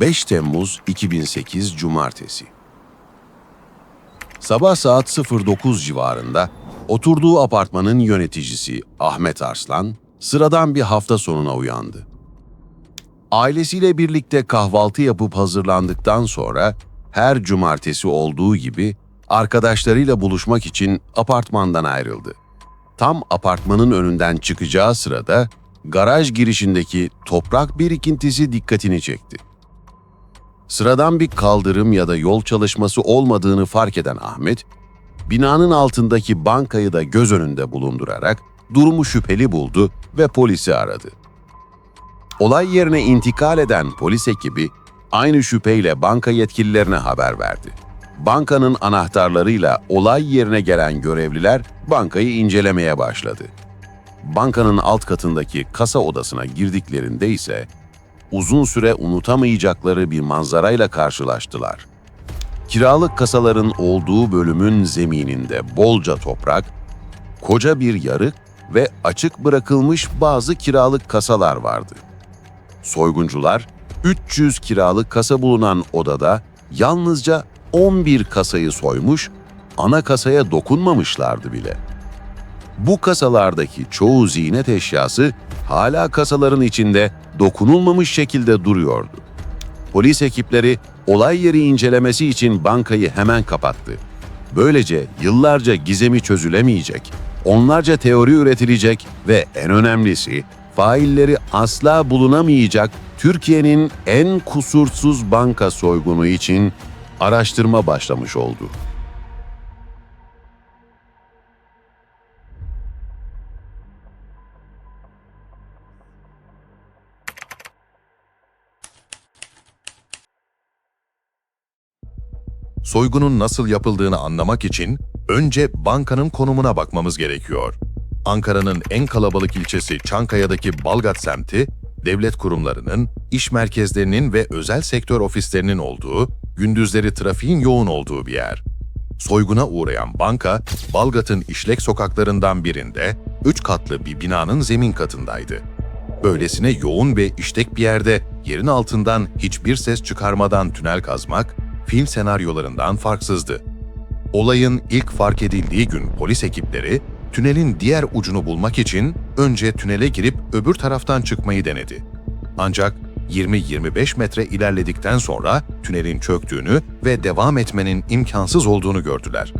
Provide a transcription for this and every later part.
5 Temmuz 2008 Cumartesi Sabah saat 09 civarında oturduğu apartmanın yöneticisi Ahmet Arslan sıradan bir hafta sonuna uyandı. Ailesiyle birlikte kahvaltı yapıp hazırlandıktan sonra her cumartesi olduğu gibi arkadaşlarıyla buluşmak için apartmandan ayrıldı. Tam apartmanın önünden çıkacağı sırada garaj girişindeki toprak birikintisi dikkatini çekti. Sıradan bir kaldırım ya da yol çalışması olmadığını fark eden Ahmet, binanın altındaki bankayı da göz önünde bulundurarak durumu şüpheli buldu ve polisi aradı. Olay yerine intikal eden polis ekibi aynı şüpheyle banka yetkililerine haber verdi. Bankanın anahtarlarıyla olay yerine gelen görevliler bankayı incelemeye başladı. Bankanın alt katındaki kasa odasına girdiklerinde ise uzun süre unutamayacakları bir manzarayla karşılaştılar. Kiralık kasaların olduğu bölümün zemininde bolca toprak, koca bir yarık ve açık bırakılmış bazı kiralık kasalar vardı. Soyguncular 300 kiralık kasa bulunan odada yalnızca 11 kasayı soymuş, ana kasaya dokunmamışlardı bile. Bu kasalardaki çoğu ziynet eşyası hala kasaların içinde dokunulmamış şekilde duruyordu. Polis ekipleri olay yeri incelemesi için bankayı hemen kapattı. Böylece yıllarca gizemi çözülemeyecek, onlarca teori üretilecek ve en önemlisi failleri asla bulunamayacak Türkiye'nin en kusursuz banka soygunu için araştırma başlamış oldu. Soygunun nasıl yapıldığını anlamak için önce bankanın konumuna bakmamız gerekiyor. Ankara'nın en kalabalık ilçesi Çankaya'daki Balgat semti, devlet kurumlarının, iş merkezlerinin ve özel sektör ofislerinin olduğu, gündüzleri trafiğin yoğun olduğu bir yer. Soyguna uğrayan banka, Balgat'ın işlek sokaklarından birinde, üç katlı bir binanın zemin katındaydı. Böylesine yoğun ve işlek bir yerde yerin altından hiçbir ses çıkarmadan tünel kazmak, film senaryolarından farksızdı. Olayın ilk fark edildiği gün polis ekipleri, tünelin diğer ucunu bulmak için önce tünele girip öbür taraftan çıkmayı denedi. Ancak 20-25 metre ilerledikten sonra tünelin çöktüğünü ve devam etmenin imkansız olduğunu gördüler.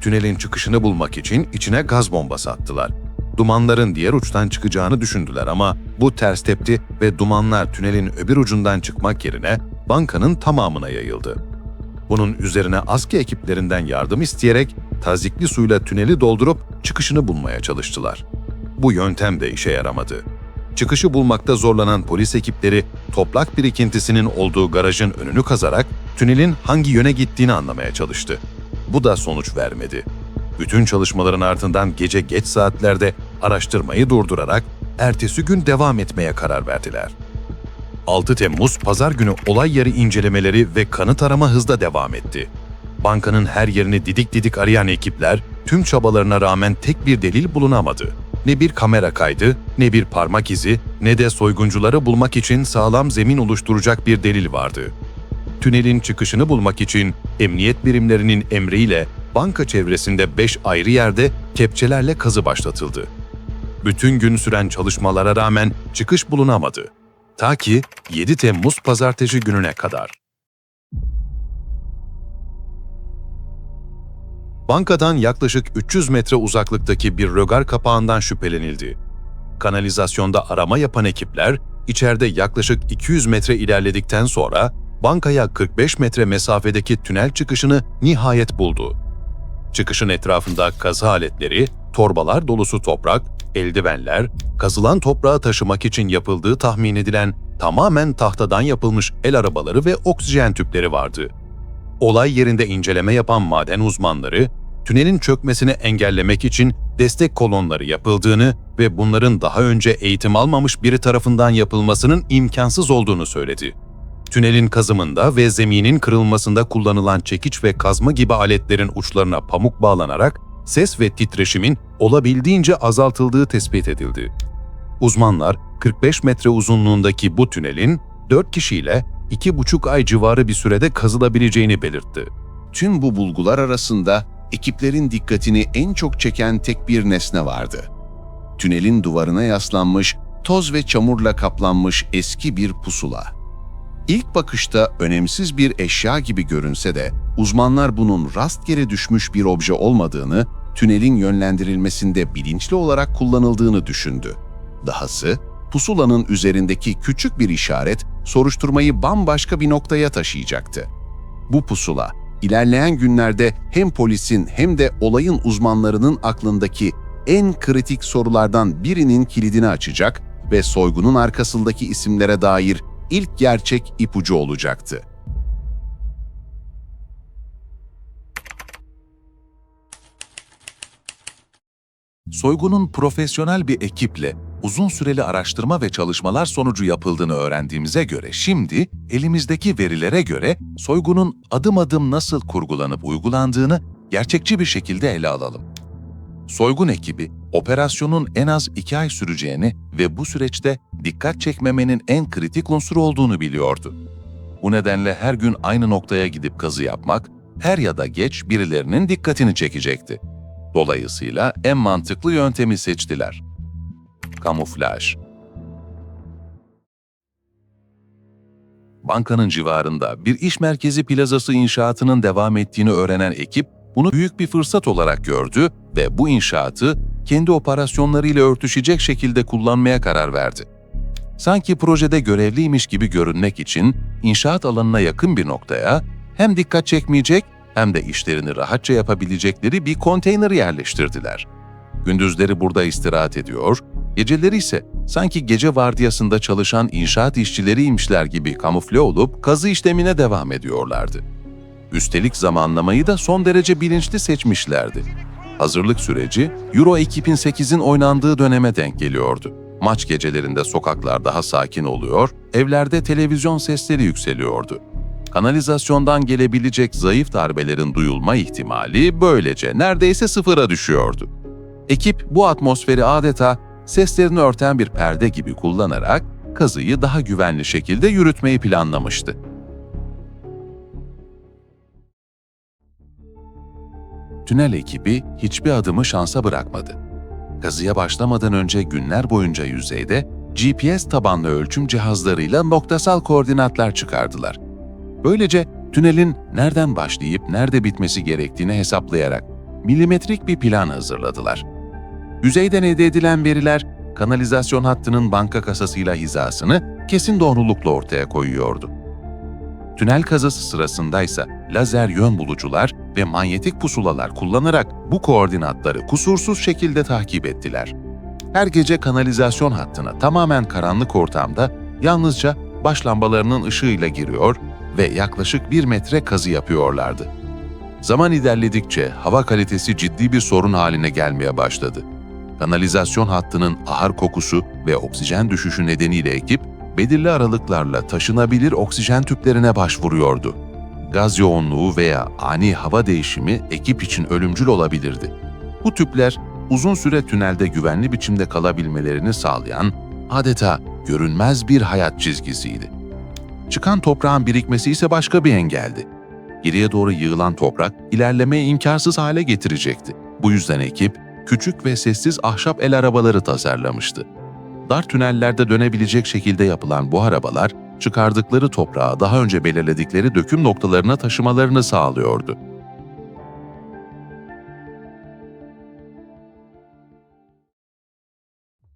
Tünelin çıkışını bulmak için içine gaz bombası attılar. Dumanların diğer uçtan çıkacağını düşündüler ama bu ters tepti ve dumanlar tünelin öbür ucundan çıkmak yerine bankanın tamamına yayıldı. Bunun üzerine ASKİ ekiplerinden yardım isteyerek tazikli suyla tüneli doldurup çıkışını bulmaya çalıştılar. Bu yöntem de işe yaramadı. Çıkışı bulmakta zorlanan polis ekipleri toprak birikintisinin olduğu garajın önünü kazarak tünelin hangi yöne gittiğini anlamaya çalıştı. Bu da sonuç vermedi. Bütün çalışmaların ardından gece geç saatlerde araştırmayı durdurarak ertesi gün devam etmeye karar verdiler. 6 Temmuz pazar günü olay yeri incelemeleri ve kanıt arama hızla devam etti. Bankanın her yerini didik didik arayan ekipler tüm çabalarına rağmen tek bir delil bulunamadı. Ne bir kamera kaydı, ne bir parmak izi, ne de soyguncuları bulmak için sağlam zemin oluşturacak bir delil vardı. Tünelin çıkışını bulmak için emniyet birimlerinin emriyle banka çevresinde 5 ayrı yerde kepçelerle kazı başlatıldı. Bütün gün süren çalışmalara rağmen çıkış bulunamadı. Ta ki 7 Temmuz pazartesi gününe kadar. Bankadan yaklaşık 300 metre uzaklıktaki bir rögar kapağından şüphelenildi. Kanalizasyonda arama yapan ekipler, içeride yaklaşık 200 metre ilerledikten sonra bankaya 45 metre mesafedeki tünel çıkışını nihayet buldu. Çıkışın etrafında kazı aletleri, torbalar dolusu toprak, eldivenler, kazılan toprağı taşımak için yapıldığı tahmin edilen tamamen tahtadan yapılmış el arabaları ve oksijen tüpleri vardı. Olay yerinde inceleme yapan maden uzmanları, tünelin çökmesini engellemek için destek kolonları yapıldığını ve bunların daha önce eğitim almamış biri tarafından yapılmasının imkansız olduğunu söyledi. Tünelin kazımında ve zeminin kırılmasında kullanılan çekiç ve kazma gibi aletlerin uçlarına pamuk bağlanarak ses ve titreşimin olabildiğince azaltıldığı tespit edildi. Uzmanlar 45 metre uzunluğundaki bu tünelin 4 kişiyle iki buçuk ay civarı bir sürede kazılabileceğini belirtti. Tüm bu bulgular arasında ekiplerin dikkatini en çok çeken tek bir nesne vardı. Tünelin duvarına yaslanmış, toz ve çamurla kaplanmış eski bir pusula. İlk bakışta önemsiz bir eşya gibi görünse de uzmanlar bunun rastgele düşmüş bir obje olmadığını, tünelin yönlendirilmesinde bilinçli olarak kullanıldığını düşündü. Dahası pusulanın üzerindeki küçük bir işaret soruşturmayı bambaşka bir noktaya taşıyacaktı. Bu pusula ilerleyen günlerde hem polisin hem de olayın uzmanlarının aklındaki en kritik sorulardan birinin kilidini açacak ve soygunun arkasındaki isimlere dair ilk gerçek ipucu olacaktı. Soygunun profesyonel bir ekiple uzun süreli araştırma ve çalışmalar sonucu yapıldığını öğrendiğimize göre şimdi elimizdeki verilere göre soygunun adım adım nasıl kurgulanıp uygulandığını gerçekçi bir şekilde ele alalım. Soygun ekibi operasyonun en az iki ay süreceğini ve bu süreçte dikkat çekmemenin en kritik unsur olduğunu biliyordu. Bu nedenle her gün aynı noktaya gidip kazı yapmak, her ya da geç birilerinin dikkatini çekecekti. Dolayısıyla en mantıklı yöntemi seçtiler. Kamuflaj. Bankanın civarında bir iş merkezi plazası inşaatının devam ettiğini öğrenen ekip bunu büyük bir fırsat olarak gördü ve bu inşaatı kendi operasyonlarıyla örtüşecek şekilde kullanmaya karar verdi. Sanki projede görevliymiş gibi görünmek için inşaat alanına yakın bir noktaya hem dikkat çekmeyecek hem de işlerini rahatça yapabilecekleri bir konteyner yerleştirdiler. Gündüzleri burada istirahat ediyor, geceleri ise sanki gece vardiyasında çalışan inşaat işçileriymişler gibi kamufle olup kazı işlemine devam ediyorlardı. Üstelik zamanlamayı da son derece bilinçli seçmişlerdi. Hazırlık süreci Euro 2008'in oynandığı döneme denk geliyordu. Maç gecelerinde sokaklar daha sakin oluyor, evlerde televizyon sesleri yükseliyordu. Kanalizasyondan gelebilecek zayıf darbelerin duyulma ihtimali böylece neredeyse sıfıra düşüyordu. Ekip bu atmosferi adeta seslerini örten bir perde gibi kullanarak kazıyı daha güvenli şekilde yürütmeyi planlamıştı. Tünel ekibi hiçbir adımı şansa bırakmadı. Kazıya başlamadan önce günler boyunca yüzeyde GPS tabanlı ölçüm cihazlarıyla noktasal koordinatlar çıkardılar. Böylece tünelin nereden başlayıp nerede bitmesi gerektiğini hesaplayarak milimetrik bir plan hazırladılar. Yüzeyden elde edilen veriler kanalizasyon hattının banka kasasıyla hizasını kesin doğrulukla ortaya koyuyordu. Tünel kazası sırasındaysa lazer yön bulucular ve manyetik pusulalar kullanarak bu koordinatları kusursuz şekilde takip ettiler. Her gece kanalizasyon hattına tamamen karanlık ortamda yalnızca baş lambalarının ışığıyla giriyor ve yaklaşık bir metre kazı yapıyorlardı. Zaman ilerledikçe hava kalitesi ciddi bir sorun haline gelmeye başladı. Kanalizasyon hattının ahar kokusu ve oksijen düşüşü nedeniyle ekip belirli aralıklarla taşınabilir oksijen tüplerine başvuruyordu. Gaz yoğunluğu veya ani hava değişimi ekip için ölümcül olabilirdi. Bu tüpler uzun süre tünelde güvenli biçimde kalabilmelerini sağlayan adeta görünmez bir hayat çizgisiydi. Çıkan toprağın birikmesi ise başka bir engeldi. Geriye doğru yığılan toprak ilerlemeyi imkansız hale getirecekti. Bu yüzden ekip küçük ve sessiz ahşap el arabaları tasarlamıştı. Dar tünellerde dönebilecek şekilde yapılan bu arabalar çıkardıkları toprağı daha önce belirledikleri döküm noktalarına taşımalarını sağlıyordu.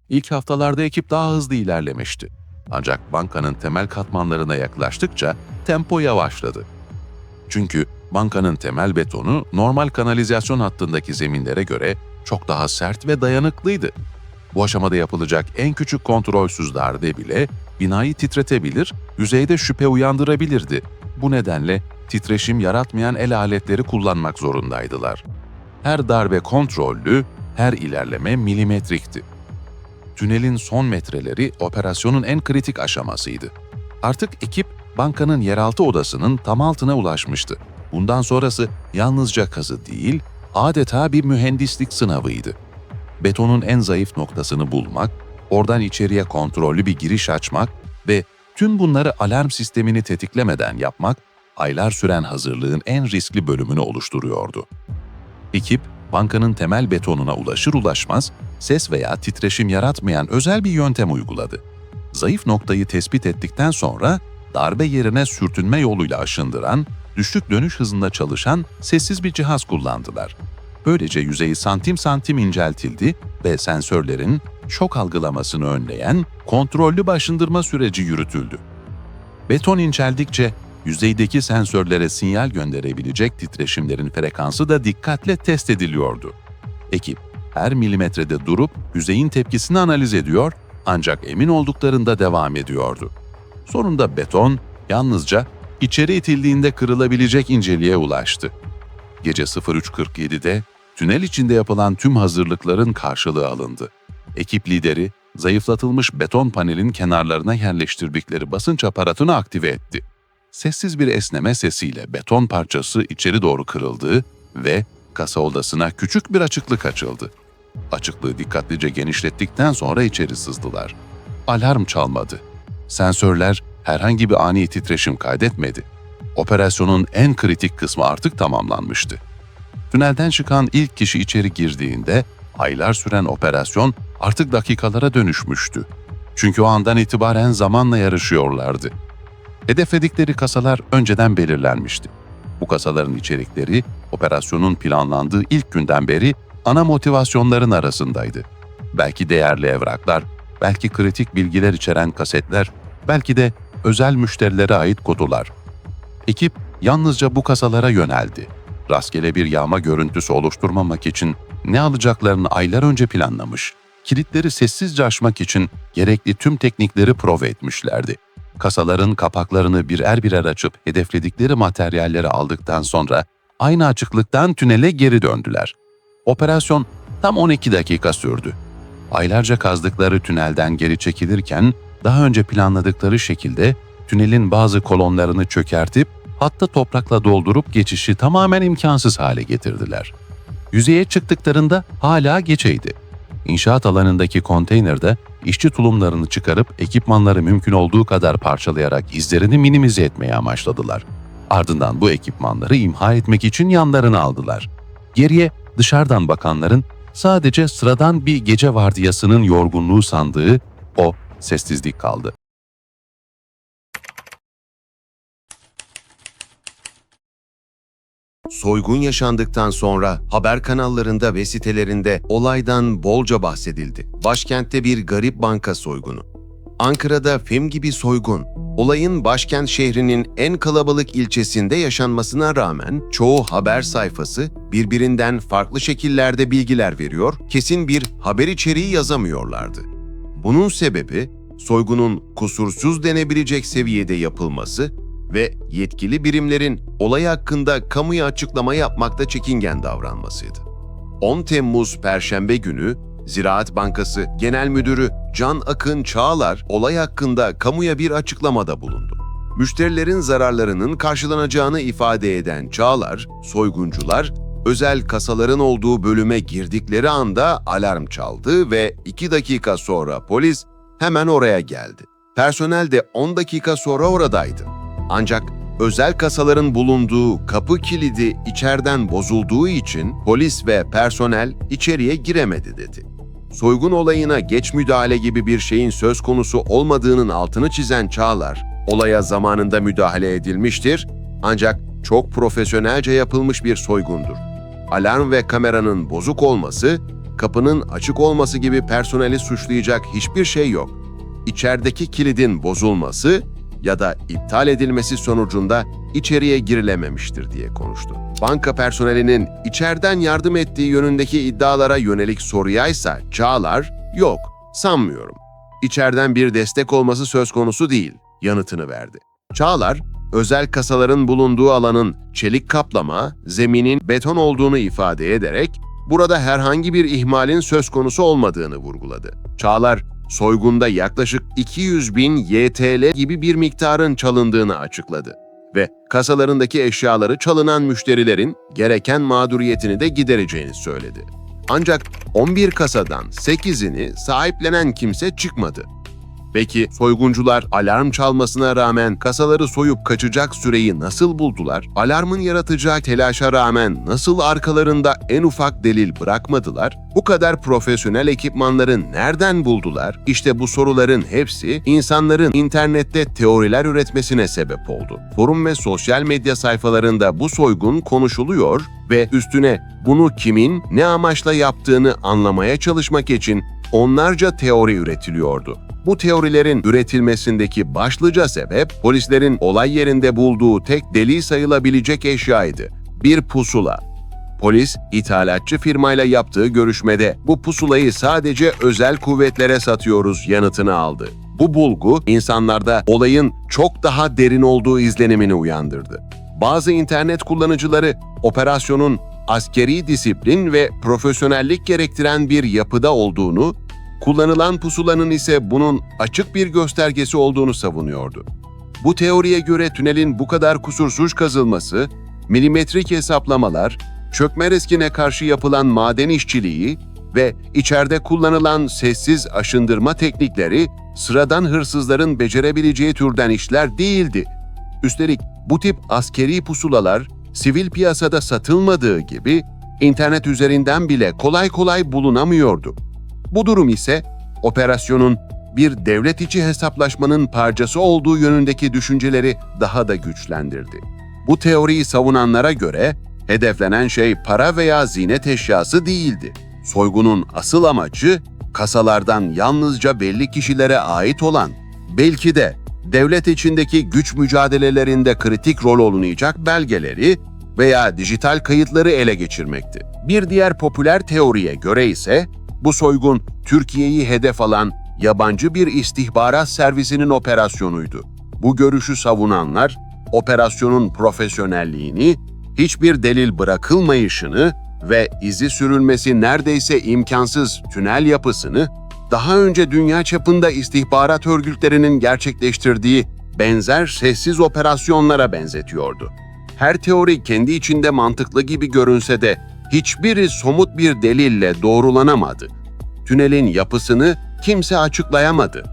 İlk haftalarda ekip daha hızlı ilerlemişti. Ancak bankanın temel katmanlarına yaklaştıkça tempo yavaşladı. Çünkü bankanın temel betonu normal kanalizasyon hattındaki zeminlere göre çok daha sert ve dayanıklıydı. Bu aşamada yapılacak en küçük kontrolsüz darbe bile binayı titretebilir, yüzeyde şüphe uyandırabilirdi. Bu nedenle titreşim yaratmayan el aletleri kullanmak zorundaydılar. Her darbe kontrollü, her ilerleme milimetrikti. Tünelin son metreleri operasyonun en kritik aşamasıydı. Artık ekip bankanın yeraltı odasının tam altına ulaşmıştı. Bundan sonrası yalnızca kazı değil, adeta bir mühendislik sınavıydı. Betonun en zayıf noktasını bulmak, oradan içeriye kontrollü bir giriş açmak ve Tüm bunları alarm sistemini tetiklemeden yapmak, aylar süren hazırlığın en riskli bölümünü oluşturuyordu. Ekip, bankanın temel betonuna ulaşır ulaşmaz, ses veya titreşim yaratmayan özel bir yöntem uyguladı. Zayıf noktayı tespit ettikten sonra, darbe yerine sürtünme yoluyla aşındıran, düşük dönüş hızında çalışan sessiz bir cihaz kullandılar. Böylece yüzeyi santim santim inceltildi ve sensörlerin şok algılamasını önleyen kontrollü başındırma süreci yürütüldü. Beton inceldikçe yüzeydeki sensörlere sinyal gönderebilecek titreşimlerin frekansı da dikkatle test ediliyordu. Ekip her milimetrede durup yüzeyin tepkisini analiz ediyor ancak emin olduklarında devam ediyordu. Sonunda beton yalnızca içeri itildiğinde kırılabilecek inceliğe ulaştı. Gece 03.47'de tünel içinde yapılan tüm hazırlıkların karşılığı alındı. Ekip lideri zayıflatılmış beton panelin kenarlarına yerleştirdikleri basınç aparatını aktive etti. Sessiz bir esneme sesiyle beton parçası içeri doğru kırıldı ve kasa odasına küçük bir açıklık açıldı. Açıklığı dikkatlice genişlettikten sonra içeri sızdılar. Alarm çalmadı. Sensörler herhangi bir ani titreşim kaydetmedi. Operasyonun en kritik kısmı artık tamamlanmıştı. Tünelden çıkan ilk kişi içeri girdiğinde aylar süren operasyon artık dakikalara dönüşmüştü. Çünkü o andan itibaren zamanla yarışıyorlardı. Hedefledikleri kasalar önceden belirlenmişti. Bu kasaların içerikleri operasyonun planlandığı ilk günden beri ana motivasyonların arasındaydı. Belki değerli evraklar, belki kritik bilgiler içeren kasetler, belki de özel müşterilere ait kutular. Ekip yalnızca bu kasalara yöneldi. Rastgele bir yağma görüntüsü oluşturmamak için ne alacaklarını aylar önce planlamış. Kilitleri sessizce açmak için gerekli tüm teknikleri prova etmişlerdi. Kasaların kapaklarını birer birer açıp hedefledikleri materyalleri aldıktan sonra aynı açıklıktan tünele geri döndüler. Operasyon tam 12 dakika sürdü. Aylarca kazdıkları tünelden geri çekilirken daha önce planladıkları şekilde tünelin bazı kolonlarını çökertip hatta toprakla doldurup geçişi tamamen imkansız hale getirdiler. Yüzeye çıktıklarında hala geçeydi. İnşaat alanındaki konteynerde işçi tulumlarını çıkarıp ekipmanları mümkün olduğu kadar parçalayarak izlerini minimize etmeye amaçladılar. Ardından bu ekipmanları imha etmek için yanlarına aldılar. Geriye dışarıdan bakanların sadece sıradan bir gece vardiyasının yorgunluğu sandığı o sessizlik kaldı. Soygun yaşandıktan sonra haber kanallarında ve sitelerinde olaydan bolca bahsedildi. Başkentte bir garip banka soygunu. Ankara'da film gibi soygun. Olayın başkent şehrinin en kalabalık ilçesinde yaşanmasına rağmen çoğu haber sayfası birbirinden farklı şekillerde bilgiler veriyor, kesin bir haber içeriği yazamıyorlardı. Bunun sebebi soygunun kusursuz denebilecek seviyede yapılması ve yetkili birimlerin olay hakkında kamuya açıklama yapmakta çekingen davranmasıydı. 10 Temmuz Perşembe günü Ziraat Bankası Genel Müdürü Can Akın Çağlar olay hakkında kamuya bir açıklamada bulundu. Müşterilerin zararlarının karşılanacağını ifade eden Çağlar, soyguncular özel kasaların olduğu bölüme girdikleri anda alarm çaldı ve 2 dakika sonra polis hemen oraya geldi. Personel de 10 dakika sonra oradaydı. Ancak özel kasaların bulunduğu kapı kilidi içeriden bozulduğu için polis ve personel içeriye giremedi dedi. Soygun olayına geç müdahale gibi bir şeyin söz konusu olmadığının altını çizen Çağlar, olaya zamanında müdahale edilmiştir ancak çok profesyonelce yapılmış bir soygundur. Alarm ve kameranın bozuk olması, kapının açık olması gibi personeli suçlayacak hiçbir şey yok. İçerideki kilidin bozulması ya da iptal edilmesi sonucunda içeriye girilememiştir diye konuştu. Banka personelinin içeriden yardım ettiği yönündeki iddialara yönelik soruya ise Çağlar, yok, sanmıyorum. İçeriden bir destek olması söz konusu değil, yanıtını verdi. Çağlar, özel kasaların bulunduğu alanın çelik kaplama, zeminin beton olduğunu ifade ederek burada herhangi bir ihmalin söz konusu olmadığını vurguladı. Çağlar, soygunda yaklaşık 200 bin YTL gibi bir miktarın çalındığını açıkladı ve kasalarındaki eşyaları çalınan müşterilerin gereken mağduriyetini de gidereceğini söyledi. Ancak 11 kasadan 8'ini sahiplenen kimse çıkmadı. Peki soyguncular alarm çalmasına rağmen kasaları soyup kaçacak süreyi nasıl buldular? Alarmın yaratacağı telaşa rağmen nasıl arkalarında en ufak delil bırakmadılar? Bu kadar profesyonel ekipmanları nereden buldular? İşte bu soruların hepsi insanların internette teoriler üretmesine sebep oldu. Forum ve sosyal medya sayfalarında bu soygun konuşuluyor ve üstüne bunu kimin ne amaçla yaptığını anlamaya çalışmak için onlarca teori üretiliyordu. Bu teorilerin üretilmesindeki başlıca sebep polislerin olay yerinde bulduğu tek delil sayılabilecek eşyaydı. Bir pusula. Polis, ithalatçı firmayla yaptığı görüşmede bu pusulayı sadece özel kuvvetlere satıyoruz yanıtını aldı. Bu bulgu insanlarda olayın çok daha derin olduğu izlenimini uyandırdı. Bazı internet kullanıcıları operasyonun askeri disiplin ve profesyonellik gerektiren bir yapıda olduğunu, kullanılan pusulanın ise bunun açık bir göstergesi olduğunu savunuyordu. Bu teoriye göre tünelin bu kadar kusursuz kazılması, milimetrik hesaplamalar, çökme riskine karşı yapılan maden işçiliği ve içeride kullanılan sessiz aşındırma teknikleri sıradan hırsızların becerebileceği türden işler değildi. Üstelik bu tip askeri pusulalar sivil piyasada satılmadığı gibi internet üzerinden bile kolay kolay bulunamıyordu. Bu durum ise operasyonun bir devlet içi hesaplaşmanın parçası olduğu yönündeki düşünceleri daha da güçlendirdi. Bu teoriyi savunanlara göre hedeflenen şey para veya zinet eşyası değildi. Soygunun asıl amacı kasalardan yalnızca belli kişilere ait olan, belki de devlet içindeki güç mücadelelerinde kritik rol oynayacak belgeleri veya dijital kayıtları ele geçirmekti. Bir diğer popüler teoriye göre ise bu soygun Türkiye'yi hedef alan yabancı bir istihbarat servisinin operasyonuydu. Bu görüşü savunanlar operasyonun profesyonelliğini, hiçbir delil bırakılmayışını ve izi sürülmesi neredeyse imkansız tünel yapısını daha önce dünya çapında istihbarat örgütlerinin gerçekleştirdiği benzer sessiz operasyonlara benzetiyordu. Her teori kendi içinde mantıklı gibi görünse de hiçbiri somut bir delille doğrulanamadı. Tünelin yapısını kimse açıklayamadı.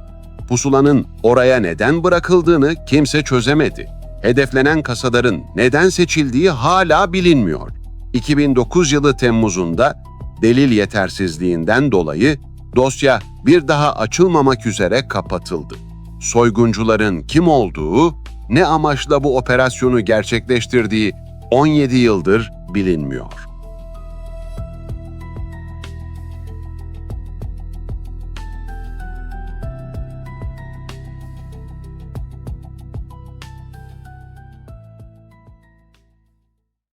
Pusulanın oraya neden bırakıldığını kimse çözemedi. Hedeflenen kasaların neden seçildiği hala bilinmiyor. 2009 yılı Temmuz'unda delil yetersizliğinden dolayı dosya bir daha açılmamak üzere kapatıldı. Soyguncuların kim olduğu, ne amaçla bu operasyonu gerçekleştirdiği 17 yıldır bilinmiyor.